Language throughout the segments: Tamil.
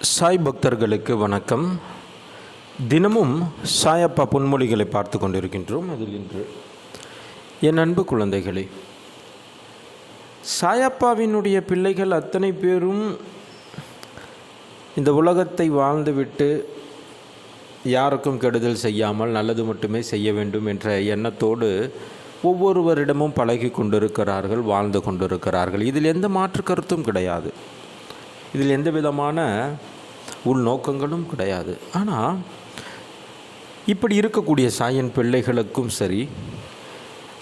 சாய் பக்தர்களுக்கு வணக்கம். தினமும் சாயப்பா பொன்மொழிகளை பார்த்து கொண்டிருக்கின்றோம். அதில் இன்று என் அன்பு குழந்தைகளே சாயப்பாவினுடைய பிள்ளைகள் அத்தனை பேரும் இந்த உலகத்தை வாழ்ந்துவிட்டு யாருக்கும் கெடுதல் செய்யாமல் நல்லது மட்டுமே செய்ய வேண்டும் என்ற எண்ணத்தோடு ஒவ்வொருவரிடமும் பழகி கொண்டிருக்கிறார்கள் வாழ்ந்து கொண்டிருக்கிறார்கள். இதில் எந்த மாற்று கருத்தும் கிடையாது. இதில் எந்த விதமான உள்நோக்கங்களும் கிடையாது. ஆனால் இப்படி இருக்கக்கூடிய சாயன் பிள்ளைகளுக்கும் சரி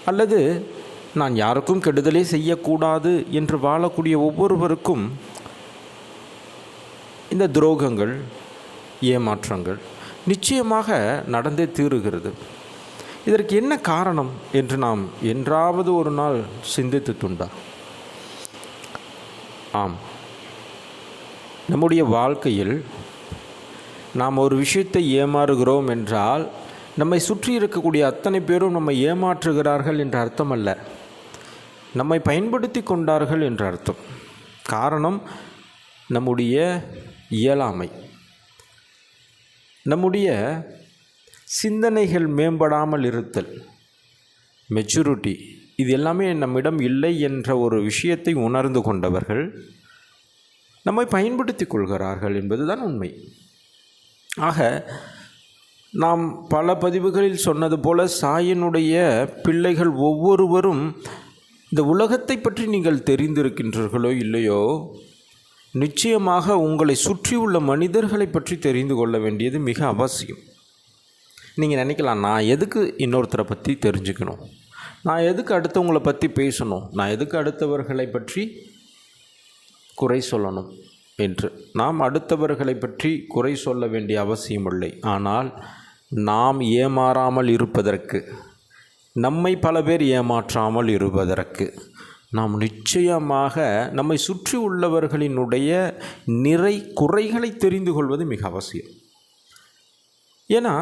அல்லது நான் யாருக்கும் கெடுதலே செய்யக்கூடாது என்று வாழக்கூடிய ஒவ்வொருவருக்கும் இந்த துரோகங்கள் ஏமாற்றங்கள் நிச்சயமாக நடந்தே தீருகிறது. இதற்கு என்ன காரணம் என்று நாம் என்றாவது ஒரு நாள் சிந்தித்து துண்டா? ஆம். நம்முடைய வாழ்க்கையில் நாம் ஒரு விஷயத்தை ஏமாறுகிறோம் என்றால் நம்மை சுற்றி இருக்கக்கூடிய அத்தனை பேரும் நம்மை ஏமாற்றுகிறார்கள் என்ற அர்த்தம் அல்ல. நம்மை பயன்படுத்தி கொண்டார்கள் என்ற அர்த்தம். காரணம் நம்முடைய இயலாமை. நம்முடைய சிந்தனைகள் மேம்படாமல் இருத்தல். மெச்சூரிட்டி இது எல்லாமே நம்மிடம் இல்லை என்ற ஒரு விஷயத்தை உணர்ந்து கொண்டவர்கள் நம்மை பயன்படுத்தி கொள்கிறார்கள் என்பதுதான் உண்மை. ஆக நாம் பல பதிவுகளில் சொன்னது போல சாயனுடைய பிள்ளைகள் ஒவ்வொருவரும் இந்த உலகத்தை பற்றி நீங்கள் தெரிந்திருக்கின்றீர்களோ இல்லையோ நிச்சயமாக உங்களை சுற்றியுள்ள மனிதர்களை பற்றி தெரிந்து கொள்ள வேண்டியது மிக அவசியம். நீங்கள் நினைக்கலாம் நான் எதுக்கு இன்னொருத்தரை பற்றி தெரிஞ்சுக்கணும்? நான் எதுக்கு அடுத்தவங்களை பற்றி பேசணும்? நான் எதுக்கு அடுத்தவர்களை பற்றி குறை சொல்லணும் என்று. நாம் அடுத்தவர்களை பற்றி குறை சொல்ல வேண்டிய அவசியமில்லை. ஆனால் நாம் ஏமாறாமல் இருப்பதற்கு நம்மை பல பேர் ஏமாற்றாமல் இருப்பதற்கு நாம் நிச்சயமாக நம்மை சுற்றி உள்ளவர்களினுடைய நிறை குறைகளை தெரிந்து கொள்வது மிக அவசியம். ஏன்னா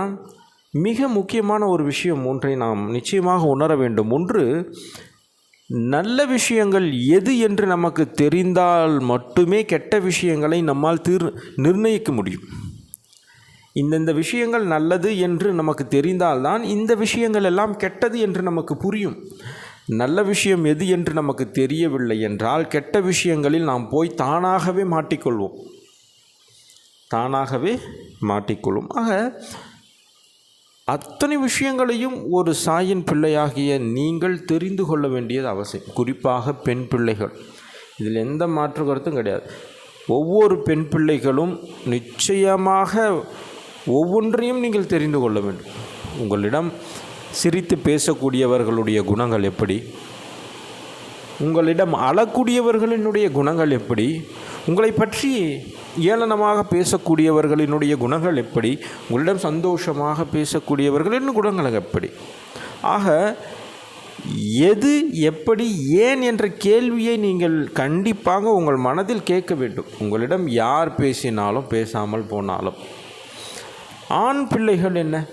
மிக முக்கியமான ஒரு விஷயம் ஒன்றை நாம் நிச்சயமாக உணர வேண்டும். ஒன்று நல்ல விஷயங்கள் எது என்று நமக்கு தெரிந்தால் மட்டுமே கெட்ட விஷயங்களை நம்மால் தீர் நிர்ணயிக்க முடியும். இந்தந்த விஷயங்கள் நல்லது என்று நமக்கு தெரிந்தால்தான் இந்த விஷயங்கள் எல்லாம் கெட்டது என்று நமக்கு புரியும். நல்ல விஷயம் எது என்று நமக்கு தெரியவில்லை என்றால் கெட்ட விஷயங்களில் நாம் போய் தானாகவே மாட்டிக்கொள்வோம். தானாகவே மாட்டிக்கொள்வோம். ஆக அத்தனை விஷயங்களையும் ஒரு சாயின் பிள்ளையாகிய நீங்கள் தெரிந்து கொள்ள வேண்டியது அவசியம். குறிப்பாக பெண் பிள்ளைகள். இதில் எந்த மாற்று கருத்தும் கிடையாது. ஒவ்வொரு பெண் பிள்ளைகளும் நிச்சயமாக ஒவ்வொன்றையும் நீங்கள் தெரிந்து கொள்ள வேண்டும். உங்களிடம் சிரித்து பேசக்கூடியவர்களுடைய குணங்கள் எப்படி? உங்களிடம் அழக்கூடியவர்களினுடைய குணங்கள் எப்படி? உங்களை பற்றி ஏளனமாக பேசக்கூடியவர்களினுடைய குணங்கள் எப்படி? உங்களிடம் சந்தோஷமாக பேசக்கூடியவர்களின் குணங்கள் எப்படி? ஆக எது எப்படி ஏன் என்ற கேள்வியை நீங்கள் கண்டிப்பாக உங்கள் மனதில் கேட்க வேண்டும். உங்களிடம் யார் பேசினாலும் பேசாமல் போனாலும். ஆண் பிள்ளைகள் என்ன?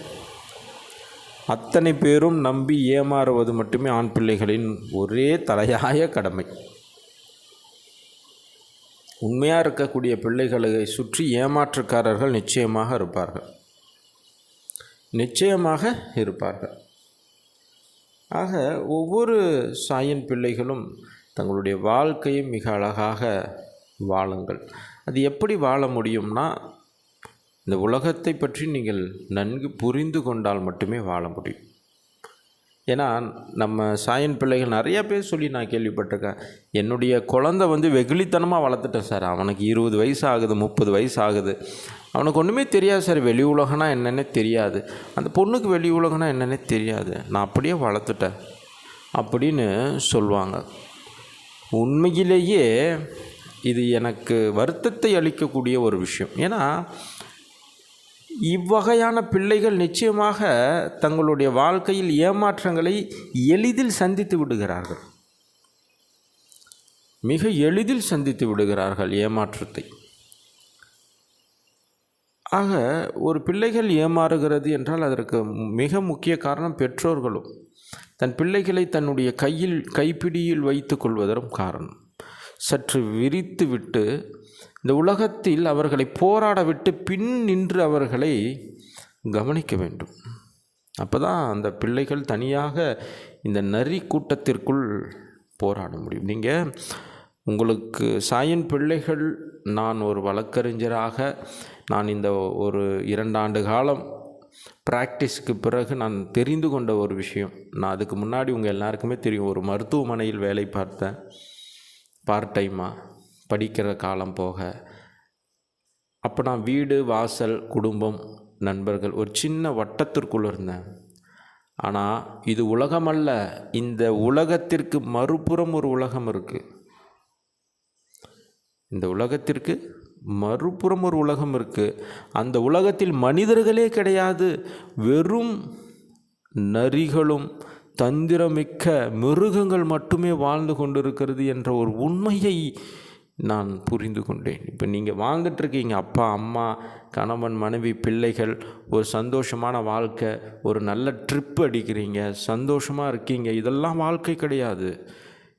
அத்தனை பேரும் நம்பி ஏமாறுவது மட்டுமே ஆண் பிள்ளைகளின் ஒரே தலையாய கடமை. உண்மையாக இருக்கக்கூடிய பிள்ளைகளை சுற்றி ஏமாற்றுக்காரர்கள் நிச்சயமாக இருப்பார்கள். நிச்சயமாக இருப்பார்கள். ஆக ஒவ்வொரு சாயின் பிள்ளைகளும் தங்களுடைய வாழ்க்கையை மிக அழகாக வாழுங்கள். அது எப்படி வாழ முடியும்னா இந்த உலகத்தை பற்றி நீங்கள் நன்கு புரிந்து கொண்டால் மட்டுமே வாழ முடியும். ஏன்னா நம்ம சாயன் பிள்ளைகள் நிறையா பேர் சொல்லி நான் கேள்விப்பட்டிருக்கேன். என்னுடைய குழந்த வந்து வெகுளித்தனமாக வளர்த்துட்டேன் சார். அவனுக்கு இருபது வயசு ஆகுது முப்பது வயசு ஆகுது. அவனுக்கு ஒன்றுமே தெரியாது சார். வெளி உலகனா என்னென்னே தெரியாது. அந்த பொண்ணுக்கு வெளி உலகனா என்னென்னே தெரியாது. நான் அப்படியே வளர்த்துட்டேன். அப்படின்னு சொல்லுவாங்க. உண்மையிலேயே இது எனக்கு வருத்தத்தை அளிக்கக்கூடிய ஒரு விஷயம். ஏன்னா இவ்வகையான பிள்ளைகள் நிச்சயமாக தங்களுடைய வாழ்க்கையில் ஏமாற்றங்களை எளிதில் சந்தித்து விடுகிறார்கள். மிக எளிதில் சந்தித்து விடுகிறார்கள் ஏமாற்றத்தை. ஆக ஒரு பிள்ளைகள் ஏமாறுகிறது என்றால் அதற்கு மிக முக்கிய காரணம் பெற்றோர்களும் தன் பிள்ளைகளை தன்னுடைய கையில் கைப்பிடியில் வைத்து கொள்வதற்கும் காரணம். சற்று விரித்து விட்டு இந்த உலகத்தில் அவர்களை போராட விட்டு பின் நின்று அவர்களை கவனிக்க வேண்டும். அப்போ தான் அந்த பிள்ளைகள் தனியாக இந்த நரி கூட்டத்திற்குள் போராட முடியும். நீங்கள் உங்களுக்கு சாயன் பிள்ளைகள் நான் ஒரு வழக்கறிஞராக நான் இந்த ஒரு இரண்டாண்டு காலம் ப்ராக்டிஸ்க்கு பிறகு நான் தெரிந்து கொண்ட ஒரு விஷயம். நான் அதுக்கு முன்னாடி உங்கள் எல்லாருக்குமே தெரியும் ஒரு மருத்துவமனையில் வேலை பார்த்தேன் பார்ட் டைமாக படிக்கிற காலம் போக அப்போ நான் வீடு வாசல் குடும்பம் நண்பர்கள் ஒரு சின்ன வட்டத்திற்குள் இருந்தேன். ஆனால் இது உலகமல்ல இந்த உலகத்திற்கு மறுபுறம் ஒரு உலகம் இருக்குது இந்த உலகத்திற்கு மறுபுறம் ஒரு உலகம் இருக்குது அந்த உலகத்தில் மனிதர்களே கிடையாது. வெறும் நரிகளும் தந்திரமிக்க மிருகங்கள் மட்டுமே வாழ்ந்து கொண்டிருக்கிறது என்ற ஒரு உண்மையை நான் புரிந்து கொண்டேன். இப்போ நீங்கள் வாங்கிட்டுருக்கீங்க இருக்கீங்க அப்பா அம்மா கணவன் மனைவி பிள்ளைகள் ஒரு சந்தோஷமான வாழ்க்கை ஒரு நல்ல ட்ரிப் அடிக்கிறீங்க. சந்தோஷமாக இருக்கீங்க. இதெல்லாம் வாழ்க்கை கிடையாது.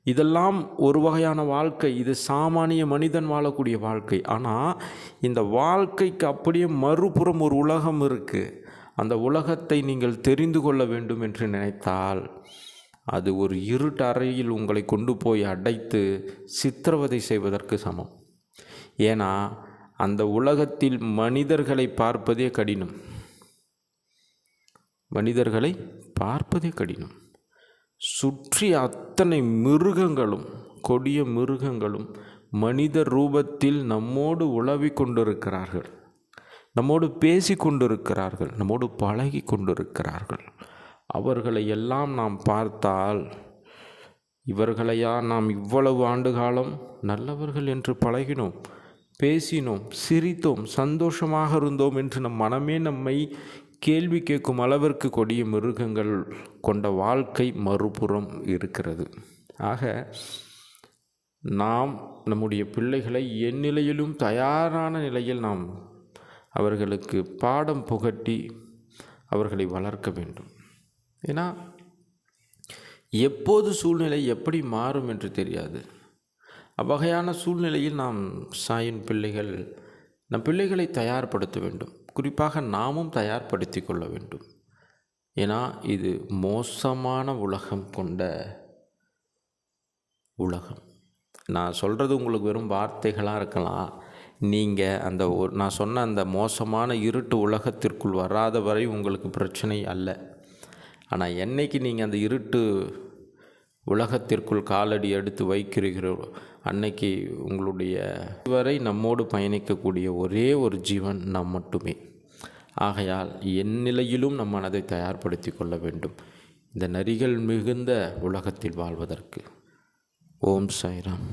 இதெல்லாம் ஒரு வகையான வாழ்க்கை. இது சாமானிய மனிதன் வாழக்கூடிய வாழ்க்கை. ஆனால் இந்த வாழ்க்கைக்கு அப்படியே மறுபுறம் ஒரு உலகம் இருக்குது அந்த உலகத்தை நீங்கள் தெரிந்து கொள்ள வேண்டும் என்று நினைத்தால் அது ஒரு இருட்டறையில் உங்களை கொண்டு போய் அடைத்து சித்திரவதை செய்வதற்கு சமம். ஏன்னா அந்த உலகத்தில் மனிதர்களை பார்ப்பதே கடினம். மனிதர்களை பார்ப்பதே கடினம். சுற்றி அத்தனை மிருகங்களும் கொடிய மிருகங்களும் மனித ரூபத்தில் நம்மோடு உழவி கொண்டிருக்கிறார்கள். நம்மோடு பேசி கொண்டிருக்கிறார்கள். நம்மோடு பழகி கொண்டிருக்கிறார்கள். அவர்களை எல்லாம் நாம் பார்த்தால் இவர்களையா நாம் இவ்வளவு ஆண்டு காலம் நல்லவர்கள் என்று பழகினோம் பேசினோம் சிரித்தோம் சந்தோஷமாக இருந்தோம் என்று நம் மனமே நம்மை கேள்வி கேட்கும் அளவிற்கு கொடிய மிருகங்கள் கொண்ட வாழ்க்கை மறுபுறம் இருக்கிறது. ஆக நாம் நம்முடைய பிள்ளைகளை எந்நிலையிலும் தயாரான நிலையில் நாம் அவர்களுக்கு பாடம் புகட்டி அவர்களை வளர்க்க வேண்டும். ஏன்னா எப்போது சூழ்நிலை எப்படி மாறும் என்று தெரியாது. அவ்வகையான சூழ்நிலையில் நாம் சாயின் பிள்ளைகள் நம் பிள்ளைகளை தயார்படுத்த வேண்டும். குறிப்பாக நாமும் தயார்படுத்தி கொள்ள வேண்டும். ஏன்னா இது மோசமான உலகம் கொண்ட உலகம். நான் சொல்கிறது உங்களுக்கு வெறும் வார்த்தைகளாக இருக்கலாம். நீங்கள் அந்த ஒரு நான் சொன்ன அந்த மோசமான இருட்டு உலகத்திற்குள் வராத வரை உங்களுக்கு பிரச்சனை அல்ல. ஆனால் என்றைக்கு நீங்கள் அந்த இருட்டு உலகத்திற்குள் காலடி எடுத்து வைக்கிறீர்களோ அன்னைக்கு உங்களுடைய வரை நம்மோடு பயணிக்கக்கூடிய ஒரே ஒரு ஜீவன் நாம் மட்டுமே. ஆகையால் என் நிலையிலும் நம் மனதை தயார்படுத்தி கொள்ள வேண்டும். இந்த நரிகள் மிகுந்த உலகத்தில் வாழ்வதற்கு. ஓம் சாய்ராம்.